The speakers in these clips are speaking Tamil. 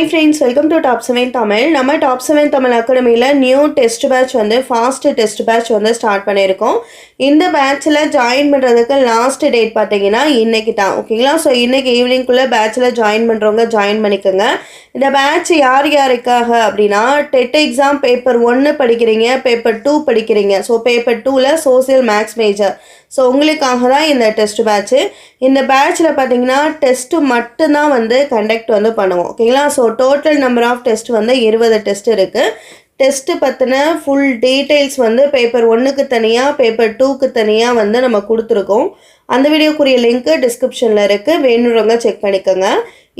Hi friends welcome to top seven Tamil நம்ம டாப் செவன் தமிழ் அகாடமியில் நியூ டெஸ்ட் பேட்ச் வந்து ஃபாஸ்ட் டெஸ்ட் பேட்ச் வந்து ஸ்டார்ட் பண்ணியிருக்கோம். இந்த பேட்சில் ஜாயின் பண்ணுறதுக்கு லாஸ்ட் டேட் பார்த்தீங்கன்னா இன்றைக்கி தான். ஓகேங்களா ஸோ இன்றைக்கி ஈவினிங்குள்ளே பேட்சில் ஜாயின் பண்ணுறவங்க ஜாயின் பண்ணிக்கோங்க. இந்த பேட்ச் யார் யாருக்காக அப்படின்னா டெட் எக்ஸாம் பேப்பர் ஒன்று படிக்கிறீங்க பேப்பர் டூ படிக்கிறீங்க. ஸோ பேப்பர் டூவில் சோசியல் மேக்ஸ் மேஜர் ஸோ உங்களுக்காக தான் இந்த டெஸ்ட் பேட்ச்சு இந்த பேட்ச்சில் பார்த்தீங்கன்னா டெஸ்ட்டு மட்டும்தான் வந்து கண்டக்ட் வந்து பண்ணுவோம். ஓகேங்களா so total number of test வந்து இருபது டெஸ்ட் இருக்குது டெஸ்ட்டு பற்றின ஃபுல் டீட்டெயில்ஸ் வந்து பேப்பர் ஒன்றுக்கு தனியாக பேப்பர் டூக்கு தனியாக வந்து நம்ம கொடுத்துருக்கோம். அந்த வீடியோக்குரிய லிங்க்கு டிஸ்கிரிப்ஷனில் இருக்குது வேணுறவங்க செக் பண்ணிக்கோங்க.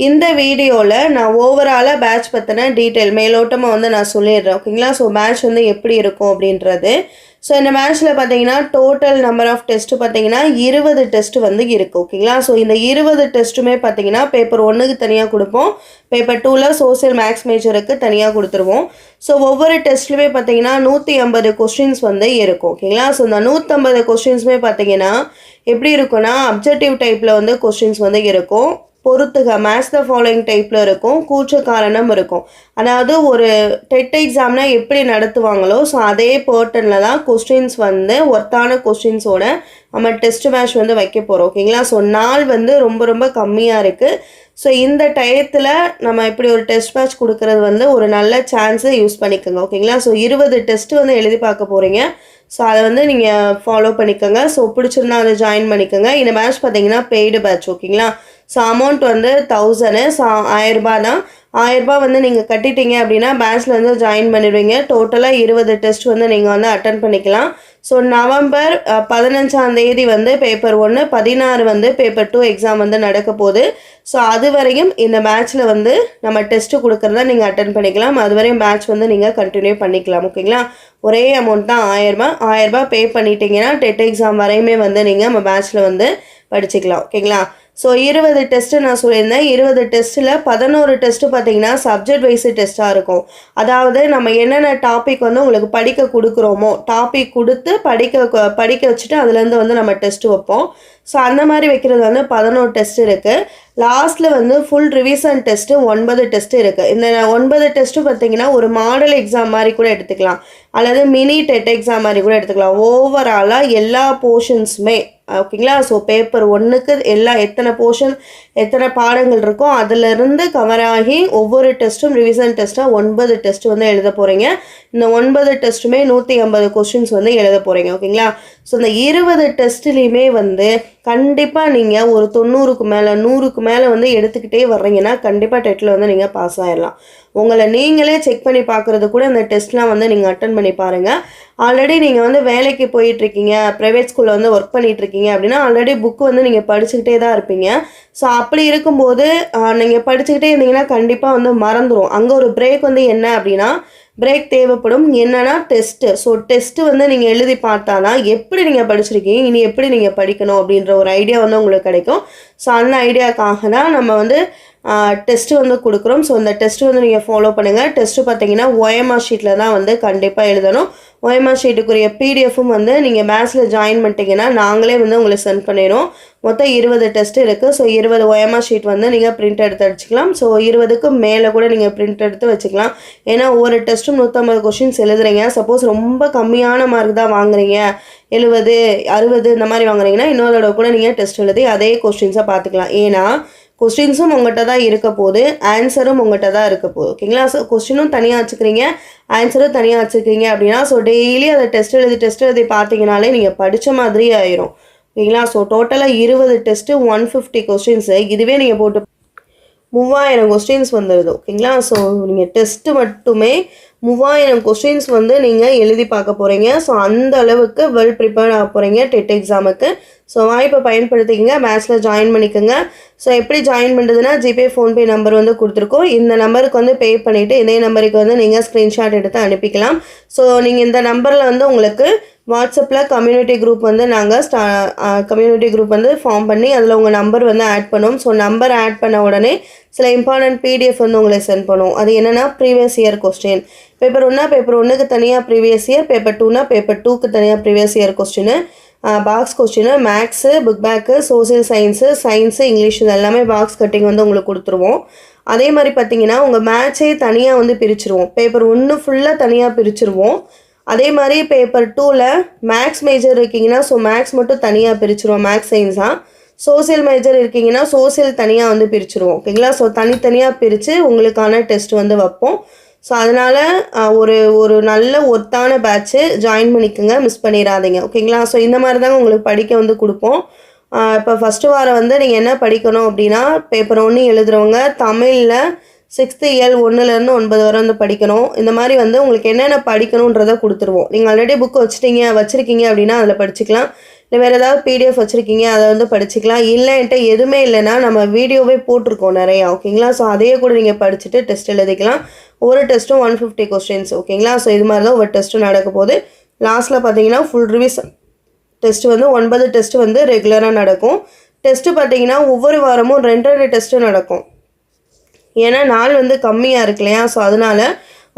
இந்த வீடியோவில் நான் ஓவராலாக பேட்ச் பற்றின டீட்டெயில் மேலோட்டமாக வந்து நான் சொல்லிடுறேன். ஓகேங்களா ஸோ பேட்ச் வந்து எப்படி இருக்கும் அப்படின்றது. ஸோ இந்த மேட்ச்சில் பார்த்தீங்கன்னா டோட்டல் நம்பர் ஆஃப் டெஸ்ட்டு பார்த்தீங்கன்னா இருபது டெஸ்ட் வந்து இருக்குது ஓகேங்களா ஸோ இந்த இருபது டெஸ்ட்டுமே பார்த்தீங்கன்னா பேப்பர் ஒன்றுக்கு தனியாக கொடுப்போம். பேப்பர் டூவில் சோசியல் மேக்ஸ் மேஜருக்கு தனியாக கொடுத்துருவோம். ஸோ ஒவ்வொரு டெஸ்ட்லையுமே பார்த்தீங்கன்னா நூற்றி ஐம்பது கொஸ்டின்ஸ் வந்து இருக்கும். ஓகேங்களா ஸோ இந்த நூற்றம்பது கொஸ்டின்ஸுமே பார்த்தீங்கன்னா எப்படி இருக்கும்னா அப்ஜெக்டிவ் டைப்பில் வந்து கொஸ்டின்ஸ் வந்து இருக்கும். பொறுத்துக. மேட்ச் த ஃபாலோயிங் டைப்பில் இருக்கும். கூச்ச காரணம் இருக்கும். அதாவது ஒரு டெட் எக்ஸாம்னா எப்படி நடத்துவாங்களோ ஸோ அதே பேர்டனில் தான் கொஸ்டின்ஸ் வந்து ஒர்த்தான கொஸ்டின்ஸோட நம்ம டெஸ்ட் மேட்ச் வந்து வைக்க போகிறோம் ஓகேங்களா ஸோ நாள் வந்து ரொம்ப ரொம்ப கம்மியாக இருக்குது ஸோ இந்த டயத்தில் நம்ம இப்படி ஒரு டெஸ்ட் மேட்ச் கொடுக்கறது வந்து ஒரு நல்ல சான்ஸை யூஸ் பண்ணிக்கோங்க. ஓகேங்களா ஸோ இருபது டெஸ்ட்டு வந்து எழுதி பார்க்க போகிறீங்க ஸோ அதை வந்து நீங்கள் ஃபாலோ பண்ணிக்கோங்க. ஸோ பிடிச்சிருந்தா அதை ஜாயின் பண்ணிக்கோங்க. இந்த மேட்ச் பார்த்தீங்கன்னா பெய்டு பேட்ச் ஓகேங்களா ஸோ அமௌண்ட் வந்து தௌசண்ட் ஸோ ஆயிரரூபா தான் ஆயிரரூபா வந்து நீங்கள் கட்டிட்டீங்க அப்படின்னா பேட்ச்சில் வந்து ஜாயின் பண்ணிடுவீங்க. டோட்டலாக இருபது டெஸ்ட் வந்து நீங்கள் வந்து அட்டன் பண்ணிக்கலாம். ஸோ நவம்பர் பதினஞ்சாம் தேதி வந்து பேப்பர் ஒன்று பதினாறு வந்து பேப்பர் டூ எக்ஸாம் வந்து நடக்க போகுது. ஸோ அது வரையும் இந்த பேட்ச்சில் வந்து நம்ம டெஸ்ட்டு கொடுக்குறத நீங்கள் அட்டன் பண்ணிக்கலாம். அது வரையும் பேட்ச் வந்து நீங்கள் கண்டினியூ பண்ணிக்கலாம் ஓகேங்களா ஒரே அமௌண்ட் தான் ஆயிரரூபா. ஆயிரரூபா பே பண்ணிட்டீங்கன்னா டெட் எக்ஸாம் வரையுமே வந்து நீங்கள் நம்ம பேட்ச்சில் வந்து படிச்சுக்கலாம் ஓகேங்களா ஸோ இருபது டெஸ்ட்டு நான் சொல்லியிருந்தேன். இருபது டெஸ்ட்டில் பதினோரு டெஸ்ட்டு பார்த்தீங்கன்னா சப்ஜெக்ட் வைஸு டெஸ்ட்டாக இருக்கும். அதாவது நம்ம என்னென்ன டாபிக் வந்து உங்களுக்கு படிக்க கொடுக்குறோமோ டாபிக் கொடுத்து படிக்க படிக்க வச்சுட்டு அதுலேருந்து வந்து நம்ம டெஸ்ட்டு வைப்போம். ஸோ அந்த மாதிரி வைக்கிறது வந்து பதினோரு டெஸ்ட் இருக்குது லாஸ்ட்டில் வந்து ஃபுல் ரிவிஷன் டெஸ்ட்டு ஒன்பது டெஸ்ட்டு இருக்குது இந்த ஒன்பது டெஸ்ட்டு பார்த்திங்கன்னா ஒரு மாடல் எக்ஸாம் மாதிரி கூட எடுத்துக்கலாம். அல்லது மினி டெட் எக்ஸாம் மாதிரி கூட எடுத்துக்கலாம். ஓவராலாக எல்லா போர்ஷன்ஸுமே ஓகேங்களா? ஸோ பேப்பர் ஒன்றுக்கு எல்லா எத்தனை போர்ஷன் எத்தனை பாடங்கள் இருக்கோ அதிலிருந்து கவர் ஆகி ஒவ்வொரு டெஸ்ட்டும் ரிவிசன் டெஸ்ட்டாக ஒன்பது டெஸ்ட் வந்து எழுத போகிறீங்க இந்த ஒன்பது டெஸ்ட்டுமே நூற்றி ஐம்பது கொஸ்டின்ஸ் வந்து எழுத போகிறீங்க ஓகேங்களா? ஸோ இந்த இருபது டெஸ்ட்லேயுமே வந்து கண்டிப்பாக நீங்கள் ஒரு தொண்ணூறுக்கு மேலே நூறுக்கு மேலே வந்து எடுத்துக்கிட்டே வர்றீங்கன்னா கண்டிப்பாக டெட்டில் வந்து நீங்கள் பாஸ் ஆகிடலாம் உங்களை நீங்களே செக் பண்ணி பார்க்குறது கூட இந்த டெஸ்ட்லாம் வந்து நீங்கள் அட்டன் பண்ணி பாருங்கள் ஆல்ரெடி நீங்கள் வந்து வேலைக்கு போயிட்டுருக்கீங்க ப்ரைவேட் ஸ்கூலில் வந்து ஒர்க் பண்ணிகிட்ருக்கீங்க அப்படின்னா ஆல்ரெடி புக்கு வந்து நீங்கள் படிச்சுக்கிட்டே தான் இருப்பீங்க. ஸோ அப்படி இருக்கும்போது நீங்கள் படிச்சுக்கிட்டே இருந்தீங்கன்னா கண்டிப்பாக வந்து மறந்துடும் அங்கே ஒரு பிரேக் வந்து என்ன அப்படின்னா பிரேக் தேவைப்படும். என்னன்னா டெஸ்ட்டு ஸோ டெஸ்ட்டு வந்து நீங்கள் எழுதி பார்த்தா தான் எப்படி நீங்கள் படிச்சிருக்கீங்க இனி எப்படி நீங்கள் படிக்கணும் அப்படின்ற ஒரு ஐடியா வந்து உங்களுக்கு கிடைக்கும். ஸோ அந்த ஐடியாக்காக தான் நம்ம வந்து டெஸ்ட்டு வந்து கொடுக்குறோம். ஸோ அந்த டெஸ்ட்டு வந்து நீங்கள் ஃபாலோ பண்ணுங்கள் டெஸ்ட்டு பார்த்தீங்கன்னா ஓஎம்ஆர் ஷீட்டில் தான் வந்து கண்டிப்பாக எழுதணும். ஒயமா ஷீட்டுக்குரிய பிடிஎஃப்பும் வந்து நீங்கள் மேத்ஸில் ஜாயின் பண்ணிட்டீங்கன்னா நாங்களே வந்து உங்களுக்கு சென்ட் பண்ணிடுவோம் மொத்தம் இருபது டெஸ்ட் இருக்குது ஸோ இருபது ஒயமா ஷீட் வந்து நீங்கள் பிரிண்ட் எடுத்து அடிச்சிக்கலாம். ஸோ இருபதுக்கு மேலே கூட நீங்கள் பிரிண்ட் எடுத்து வச்சுக்கலாம். ஏன்னா ஒவ்வொரு டெஸ்ட்டும் நூற்றம்பது கொஷின்ஸ் எழுதுறீங்க. சப்போஸ் ரொம்ப கம்மியான மார்க் தான் வாங்குறீங்க. எழுபது அறுபது இந்த மாதிரி வாங்குறீங்கன்னா இன்னொரு தடவை கூட நீங்கள் டெஸ்ட் எழுதி அதே கொஸ்டின்ஸை பார்த்துக்கலாம். ஏன்னா கொஸ்டின்ஸும் உங்கள்கிட்ட தான் இருக்க போகுது. ஆன்சரும் உங்கள்கிட்ட தான் இருக்க போகுது. ஓகேங்களா ஸோ கொஸ்டினும் தனியாக வச்சுக்கிறீங்க. ஆன்சரும் தனியாக வச்சுக்கிறீங்க அப்படின்னா ஸோ டெய்லி அதை டெஸ்ட் எழுதி டெஸ்ட் எழுதி பார்த்தீங்கனாலே நீங்கள் படித்த மாதிரி ஆயிரும். ஓகேங்களா ஸோ டோட்டலாக இருபது டெஸ்ட்டு ஒன் ஃபிஃப்டி கொஸ்டின்ஸு இதுவே நீங்கள் போட்டு மூவாயிரம் கொஸ்டின்ஸ் வந்துடுது ஓகேங்களா ஸோ நீங்கள் டெஸ்ட்டு மட்டுமே மூவாயிரம் கொஸ்டின்ஸ் வந்து நீங்கள் எழுதி பார்க்க போகிறீங்க ஸோ அந்த அளவுக்கு வெல் ப்ரிப்பேர்ட் ஆக போகிறீங்க டெட் எக்ஸாமுக்கு ஸோ வாய்ப்பை பயன்படுத்திக்கங்க. மேத்ஸில் ஜாயின் பண்ணிக்கோங்க. ஸோ எப்படி ஜாயின் பண்ணுறதுன்னா ஜிபே ஃபோன்பே நம்பர் வந்து கொடுத்துருக்கோம். இந்த நம்பருக்கு வந்து பே பண்ணிவிட்டு இதே நம்பருக்கு வந்து நீங்கள் ஸ்க்ரீன்ஷாட் எடுத்து அனுப்பிக்கலாம். ஸோ நீங்கள் இந்த நம்பரில் வந்து உங்களுக்கு வாட்ஸ்அப்பில் கம்யூனிட்டி குரூப் வந்து நாங்கள் ஸ்டா கம்யூனிட்டி குரூப் வந்து ஃபார்ம் பண்ணி அதில் உங்கள் நம்பர் வந்து ஆட் பண்ணுவோம். ஸோ நம்பர் ஆட் பண்ண உடனே சில இம்பார்ட்டன்ட் பிடிஎஃப் வந்து உங்களுக்கு சென்ட் பண்ணுவோம். அது என்னென்னா ப்ரீவியஸ் இயர் கொஸ்டின் பேப்பர் ஒன்றா பேப்பர் ஒன்றுக்கு தனியாக ப்ரீவியஸ் இயர் பேப்பர் டூனா பேப்பர் டூக்கு தனியாக previous year question box question maths book back social science science English இது எல்லாமே பாக்ஸ் கட்டிங் வந்து உங்களுக்கு கொடுத்துருவோம். அதே மாதிரி பார்த்தீங்கன்னா உங்கள் மேட்சே தனியாக வந்து பிரிச்சுருவோம். பேப்பர் ஒன்று ஃபுல்லாக தனியாக பிரிச்சுருவோம். அதே மாதிரி பேப்பர் டூவில் மேக்ஸ் மேஜர் இருக்கீங்கன்னா ஸோ மேக்ஸ் மட்டும் தனியாக பிரிச்சுருவோம். மேக்ஸ் சயின்ஸாக சோசியல் மேஜர் இருக்கீங்கன்னா சோசியல் தனியாக வந்து பிரிச்சுருவோம். ஓகேங்களா? ஸோ தனித்தனியாக பிரித்து உங்களுக்கான டெஸ்ட் வந்து வைப்போம். ஸோ அதனால் ஒரு ஒரு நல்ல ஒர்த்தான பேட்ச்சு ஜாயின் பண்ணிக்கோங்க. மிஸ் பண்ணிடாதீங்க ஓகேங்களா ஸோ இந்த மாதிரி தாங்க உங்களுக்கு படிக்க வந்து கொடுப்போம். இப்போ ஃபஸ்ட்டு வாரம் வந்து நீங்கள் என்ன படிக்கணும் அப்படின்னா பேப்பர் ஒன்று எழுதுறவங்க தமிழில் சிக்ஸ்த்து இயல் ஒன்றுலேருந்து ஒன்பது வரை வந்து படிக்கணும். இந்த மாதிரி வந்து உங்களுக்கு என்னென்ன படிக்கணுன்றதை கொடுத்துருவோம். நீங்கள் ஆல்ரெடி புக் வச்சுட்டீங்க வச்சுருக்கீங்க அப்படின்னா அதில் படிச்சுக்கலாம். இல்லை வேறு ஏதாவது பிடிஎஃப் வச்சுருக்கீங்க அதை வந்து படிச்சுக்கலாம். இல்லைன்ட்டு எதுவுமே இல்லைன்னா நம்ம வீடியோவே போட்டிருக்கோம் நிறையா ஓகேங்களா? ஸோ அதையே கூட நீங்கள் படிச்சுட்டு டெஸ்ட் எழுதிக்கலாம். ஒரு டெஸ்ட்டும் ஒன் ஃபிஃப்டி கொஸ்டின்ஸ் ஓகேங்களா? ஸோ இது மாதிரி தான் ஒரு டெஸ்ட்டும் நடக்க போது லாஸ்ட்டில் பார்த்தீங்கன்னா ஃபுல் ரிவிஸ் டெஸ்ட் வந்து ஒன்பது டெஸ்ட் வந்து ரெகுலராக நடக்கும். டெஸ்ட்டு பார்த்தீங்கன்னா ஒவ்வொரு வாரமும் ரெண்டு ரெண்டு டெஸ்ட்டும் நடக்கும். ஏன்னா நாள் வந்து கம்மியாக இருக்கு இல்லையா? ஸோ அதனால்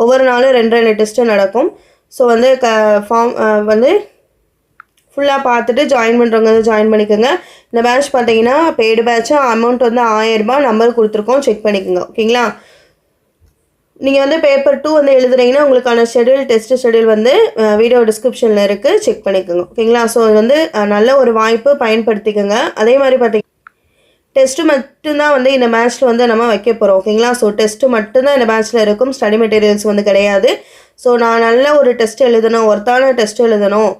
ஒவ்வொரு நாளும் ரெண்டு ரெண்டு டெஸ்ட்டு நடக்கும். ஸோ வந்து க ஃபார்ம் வந்து ஃபுல்லாக பார்த்துட்டு ஜாயின் பண்ணுறவங்க வந்து ஜாயின் பண்ணிக்கோங்க. இந்த பேட்ச் பார்த்தீங்கன்னா பெய்டு பேட்ச்சு அமௌண்ட் வந்து ஆயிரரூபா நம்பர் கொடுத்துருக்கோம். செக் பண்ணிக்கோங்க. ஓகேங்களா நீங்கள் வந்து பேப்பர் டூ வந்து எழுதுறீங்கன்னா உங்களுக்கான ஷெடியூல் டெஸ்ட் ஷெடியூல் வந்து வீடியோ டிஸ்கிரிப்ஷனில் இருக்குது செக் பண்ணிக்கோங்க. ஓகேங்களா ஸோ இது வந்து நல்ல ஒரு வாய்ப்பு பயன்படுத்திக்கோங்க. அதே மாதிரி பார்த்தீங்கன்னா டெஸ்ட்டு மட்டும்தான் வந்து இந்த மேட்ச்சில் வந்து நம்ம வைக்க போகிறோம் ஓகேங்களா? ஸோ டெஸ்ட்டு மட்டும்தான் இந்த மேட்ச்சில் இருக்கும். ஸ்டடி மெட்டீரியல்ஸ் வந்து கிடையாது. ஸோ நான் நல்ல ஒரு டெஸ்ட் எழுதணும் ஒருத்தான டெஸ்ட் எழுதணும்.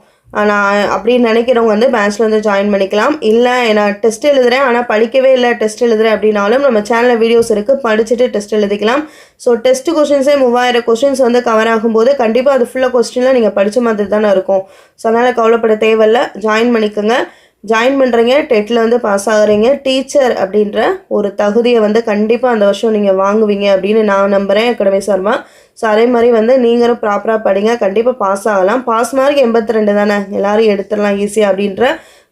நான் அப்படின்னு நினைக்கிறவங்க வந்து பேட்ச்சில் வந்து ஜாயின் பண்ணிக்கலாம். இல்லை நான் டெஸ்ட் எழுதுகிறேன் ஆனால் படிக்கவே இல்லை டெஸ்ட் எழுதுகிறேன் அப்படின்னாலும் நம்ம சேனலில் வீடியோஸ் இருக்குது படிச்சுட்டு டெஸ்ட் எழுதிக்கலாம். ஸோ டெஸ்ட் கொஷின்ஸே மூவாயிரம் கொஷின்ஸ் வந்து கவர் ஆகும்போது கண்டிப்பாக அது ஃபுல்லாக கொஸ்டினில் நீங்கள் படித்த மாதிரி தானே இருக்கும். ஸோ அதனால் கவலைப்பட தேவையில்ல. ஜாயின் பண்ணிக்கோங்க. ஜாயின் பண்ணுறீங்க டெட்டில் வந்து பாஸ் ஆகுறீங்க. டீச்சர் அப்படின்ற ஒரு தகுதியை வந்து கண்டிப்பாக அந்த வருஷம் நீங்கள் வாங்குவீங்க அப்படின்னு நான் நம்புகிறேன் அக்கடமி சர்மா ஸோ அதே மாதிரி வந்து நீங்களும் ப்ராப்பராக படிங்க. கண்டிப்பாக பாஸ் ஆகலாம். பாஸ் மார்க் எண்பத்தி ரெண்டு தானே? எல்லோரும் எடுத்துடலாம் ஈஸியாக அப்படின்ற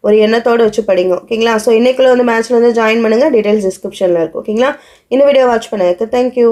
ஒரு எண்ணத்தோடு வச்சு படிங்க. ஓகேங்களா ஸோ இன்றைக்குள்ள வந்து மேட்ச்சில் வந்து ஜாயின் பண்ணுங்கள் டீட்டெயில்ஸ் டிஸ்கிரிப்ஷனில் இருக்கும் ஓகேங்களா இந்த வீடியோ வாட்ச் பண்ணதுக்கு தேங்க்யூ